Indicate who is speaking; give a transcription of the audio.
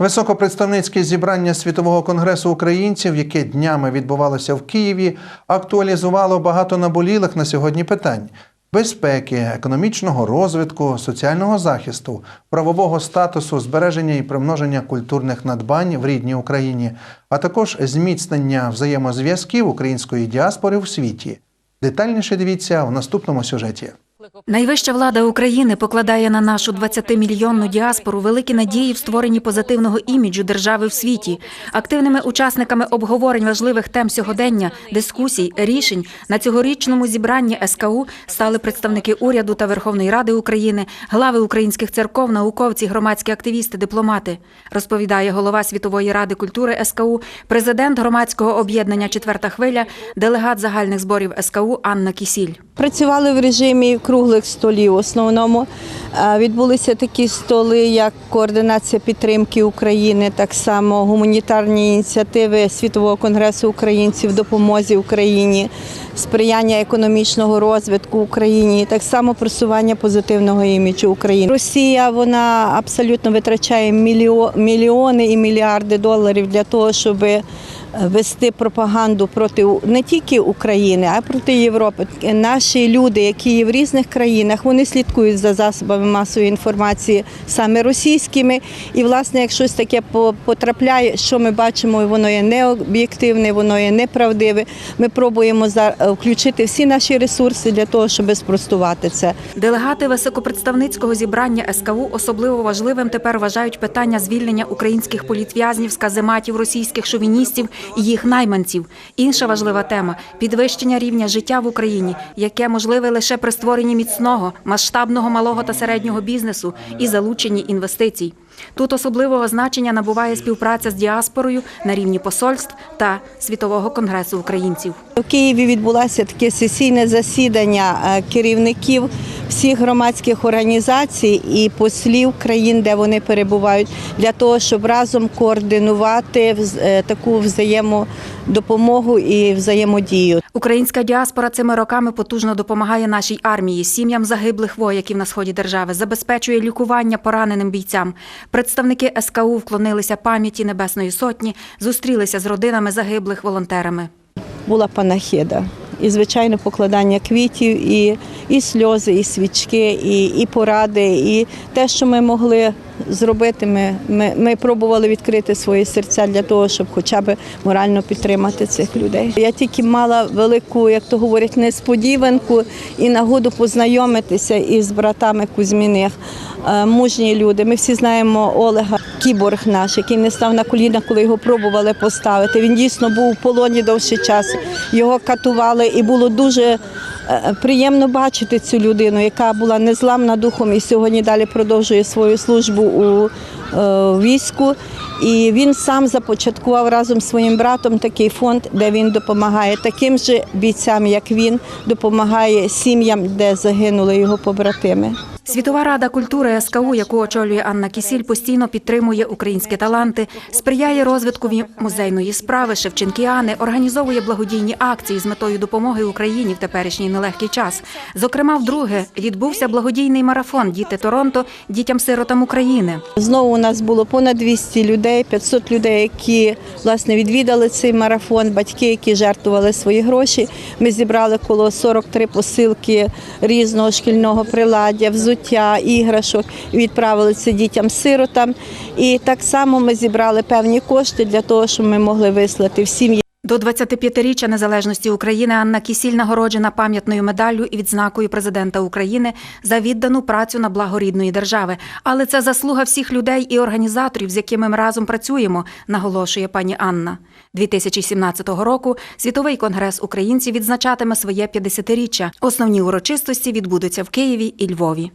Speaker 1: Високопредставницьке зібрання світового конгресу українців, яке днями відбувалося в Києві, актуалізувало багато наболілих на сьогодні питань: безпеки, економічного розвитку, соціального захисту, правового статусу, збереження і примноження культурних надбань в рідній Україні, а також зміцнення взаємозв'язків української діаспори в світі. Детальніше дивіться в наступному сюжеті.
Speaker 2: Найвища влада України покладає на нашу 20-мільйонну діаспору великі надії в створенні позитивного іміджу держави в світі. Активними учасниками обговорень важливих тем сьогодення, дискусій, рішень на цьогорічному зібранні СКУ стали представники уряду та Верховної Ради України, глави українських церков, науковці, громадські активісти, дипломати. Розповідає голова Світової ради культури СКУ, президент громадського об'єднання Четверта хвиля, делегат загальних зборів СКУ Анна Кісіль.
Speaker 3: Працювали в режимі круглих столів. В основному відбулися такі столи, як координація підтримки України, так само гуманітарні ініціативи Світового конгресу українців допомозі Україні, сприяння економічного розвитку Україні, так само просування позитивного іміджу України. Росія вона абсолютно витрачає мільйо- мільйони і мільярди доларів для того, щоби вести пропаганду проти не тільки України, а проти Європи. Наші люди, які є в різних країнах, вони слідкують за засобами масової інформації саме російськими. І, власне, як щось таке по- потрапляє, що ми бачимо, воно є необ'єктивне, воно є неправдиве. Ми пробуємо за- включити всі наші ресурси для того, щоб спростувати це.
Speaker 2: Делегати високопредставницького зібрання СКУ особливо важливим тепер вважають питання звільнення українських політв'язнів з казематів російських шовіністів і їх найманців. Інша важлива тема підвищення рівня життя в Україні, яке можливе лише при створенні міцного, масштабного малого та середнього бізнесу і залученні інвестицій. Тут особливого значення набуває співпраця з діаспорою на рівні посольств та світового конгресу українців.
Speaker 3: В Києві відбулося таке сесійне засідання е, керівників всіх громадських організацій і послів країн, де вони перебувають, для того, щоб разом координувати е, таку взаємодопомогу і взаємодію.
Speaker 2: Українська діаспора цими роками потужно допомагає нашій армії, сім'ям загиблих вояків на сході держави, забезпечує лікування пораненим бійцям. Представники СКУ вклонилися пам'яті Небесної Сотні, зустрілися з родинами загиблих волонтерами.
Speaker 3: Була панахида. І, звичайно, покладання квітів, і, і сльози, і свічки, і, і поради, і те, що ми могли зробити, ми, ми, ми пробували відкрити свої серця для того, щоб хоча б морально підтримати цих людей. Я тільки мала велику, як то говорять, несподіванку і нагоду познайомитися із братами Кузьміних. Е, Мужні люди. Ми всі знаємо Олега Кіборг наш, який не став на коліна, коли його пробували поставити. Він дійсно був в полоні довший час. Його катували, і було дуже приємно бачити цю людину, яка була незламна духом і сьогодні далі продовжує свою службу у е, війську. І він сам започаткував разом з своїм братом такий фонд, де він допомагає таким же бійцям, як він, допомагає сім'ям, де загинули його побратими.
Speaker 2: Світова рада культури СКУ, яку очолює Анна Кісіль, постійно підтримує українські таланти, сприяє розвитку музейної справи Шевченкіани, організовує благодійні акції з метою допомоги Україні в теперішній нелегкий час. Зокрема, вдруге відбувся благодійний марафон Діти Торонто дітям-сиротам України.
Speaker 3: Знову у нас було понад 200 людей, 500 людей, які власне відвідали цей марафон, батьки, які жертвували свої гроші. Ми зібрали коло 43 посилки різного шкільного приладдя, взуття, іграшок і відправили це дітям-сиротам. І так само ми зібрали певні кошти для того, щоб ми могли вислати в сім'ї.
Speaker 2: До 25-річчя незалежності України Анна Кісіль нагороджена пам'ятною медаллю і відзнакою президента України за віддану працю на благо рідної держави. Але це заслуга всіх людей і організаторів, з якими ми разом працюємо, наголошує пані Анна. 2017 року світовий конгрес українців відзначатиме своє 50-річчя. Основні урочистості відбудуться в Києві і Львові.